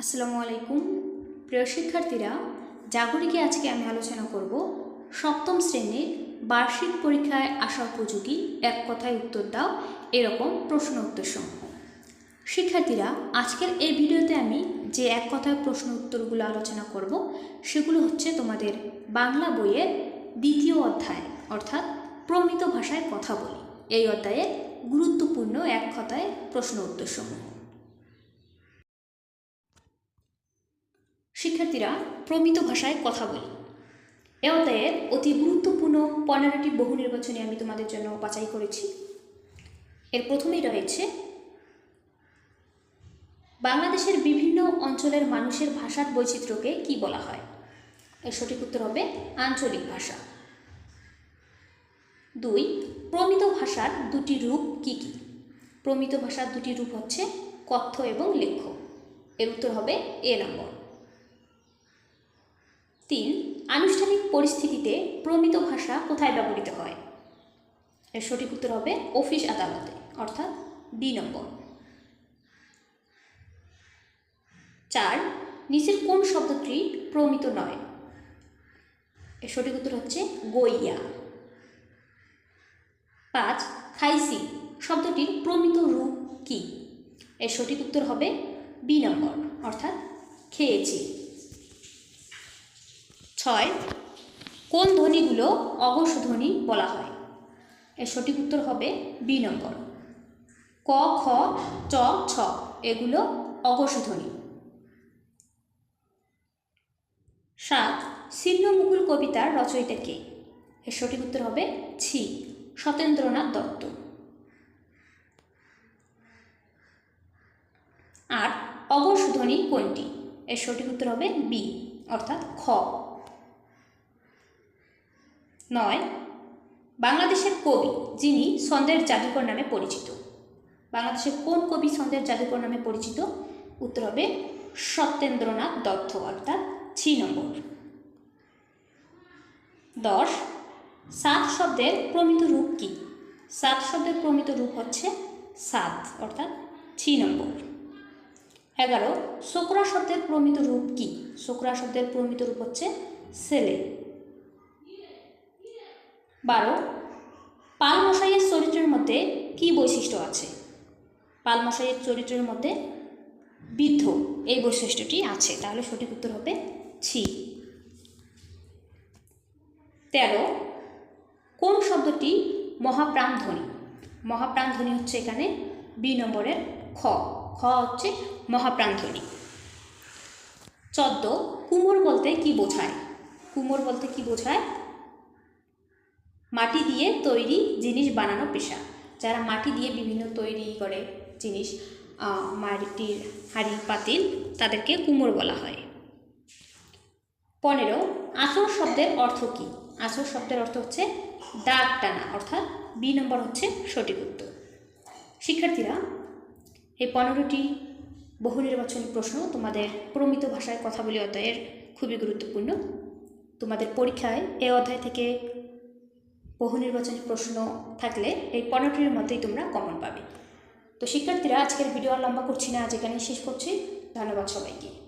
আসসালামু আলাইকুম। প্রিয় শিক্ষার্থীরা, জাগরিকে আজকে আমি আলোচনা করব সপ্তম শ্রেণির বার্ষিক পরীক্ষায় আসা উপযোগী এক কথায় উত্তর দাও, এরকম প্রশ্ন উত্তর সমূহ। শিক্ষার্থীরা, আজকের এই ভিডিওতে আমি যে এক কথায় প্রশ্ন উত্তরগুলো আলোচনা করব, সেগুলো হচ্ছে তোমাদের বাংলা বইয়ের দ্বিতীয় অধ্যায়, অর্থাৎ প্রমিত ভাষায় কথা বলি। এই অধ্যায়ের গুরুত্বপূর্ণ এক কথায় প্রশ্ন উত্তর শিক্ষার্থীরা প্রমিত ভাষায় কথা বলি। এ অধ্যায়ের অতি গুরুত্বপূর্ণ পনেরোটি বহু নির্বাচনী আমি তোমাদের জন্য বাছাই করেছি। এর প্রথমেই রয়েছে, বাংলাদেশের বিভিন্ন অঞ্চলের মানুষের ভাষার বৈচিত্র্যকে কি বলা হয়? এর সঠিক উত্তর হবে আঞ্চলিক ভাষা। দুই, প্রমিত ভাষার দুটি রূপ কি কি? প্রমিত ভাষার দুটি রূপ হচ্ছে কথ্য এবং লেখ্য। এর উত্তর হবে এ নম্বর। তিন আনুষ্ঠানিক পরিস্থিতিতে প্রমিত ভাষা কোথায় ব্যবহৃত হয়? এর সঠিক উত্তর হবে অফিস আদালতে, অর্থাৎ ডি নম্বর। চার, নিচের কোন শব্দটি প্রমিত নয়? এর সঠিক উত্তর হচ্ছে গইয়া। পাঁচ, খাইসি শব্দটির প্রমিত রূপ কি? এর সঠিক উত্তর হবে বি নম্বর, অর্থাৎ খেয়েছি। ছয়, কোন ধ্বনিগুলো অঘোষ ধ্বনি বলা হয়? এর সঠিক উত্তর হবে বি নম্বর। ক, খ, চ, ছ, এগুলো অঘোষ ধ্বনি সাত ছিন্নমুকুল কবিতার রচয়িতা কে? এর সঠিক উত্তর হবে ছি, সতেন্দ্রনাথ দত্ত। আর অঘোষ ধ্বনি কোনটি? এর সঠিক উত্তর হবে বি, অর্থাৎ খ। নয়, বাংলাদেশের কবি যিনি ছন্দের জাদুকর নামে পরিচিত। বাংলাদেশের কোন কবি ছন্দের জাদুকর নামে পরিচিত? উত্তর হবে সত্যেন্দ্রনাথ দত্ত, অর্থাৎ ছি নম্বর। দশ, সাত শব্দের প্রমিত রূপ কি? সাত শব্দের প্রমিত রূপ হচ্ছে সাত, অর্থাৎ ছি নম্বর। এগারো, শোকরা শব্দের প্রমিত রূপ কি? শোকরা শব্দের প্রমিত রূপ হচ্ছে ছেলে বারো পাল মশাইয়ের চরিত্রের মধ্যে কি বৈশিষ্ট্য আছে? পাল মশাইয়ের চরিত্রের মধ্যে বৃদ্ধ, এই বৈশিষ্ট্যটি আছে। তাহলে সঠিক উত্তর হবে ছি। তেরো, কোন শব্দটি মহাপ্রাণ ধ্বনি মহাপ্রাণ ধ্বনি হচ্ছে এখানে বি নম্বরের খ। খ হচ্ছে মহাপ্রাণ ধ্বনি চোদ্দ, কুমোর বলতে কি বোঝায়? কুমোর বলতে কি বোঝায়? মাটি দিয়ে তৈরি জিনিস বানানো পেশা, যারা মাটি দিয়ে বিভিন্ন তৈরি করে জিনিস মাটির হাড়ি, পাতিল তাদেরকে কুমোর বলা হয়। পনেরো আসর শব্দের অর্থ কী? আসর শব্দের অর্থ হচ্ছে দাগ টানা, অর্থাৎ বি নম্বর হচ্ছে সঠিক উত্তর। শিক্ষার্থীরা, এই পনেরোটি বহু নির্বাচনী প্রশ্ন তোমাদের প্রমিত ভাষায় কথা বলি অধ্যায়ের খুবই গুরুত্বপূর্ণ। তোমাদের পরীক্ষায় এই অধ্যায় থেকে বহু নির্বাচনী প্রশ্ন থাকলে এই পনেরোটির মধ্যেই তোমরা কমন পাবে। তো শিক্ষার্থীরা, আজকের ভিডিও আর লম্বা করছি না, আজ এখানেই শেষ করছি। ধন্যবাদ সবাইকে।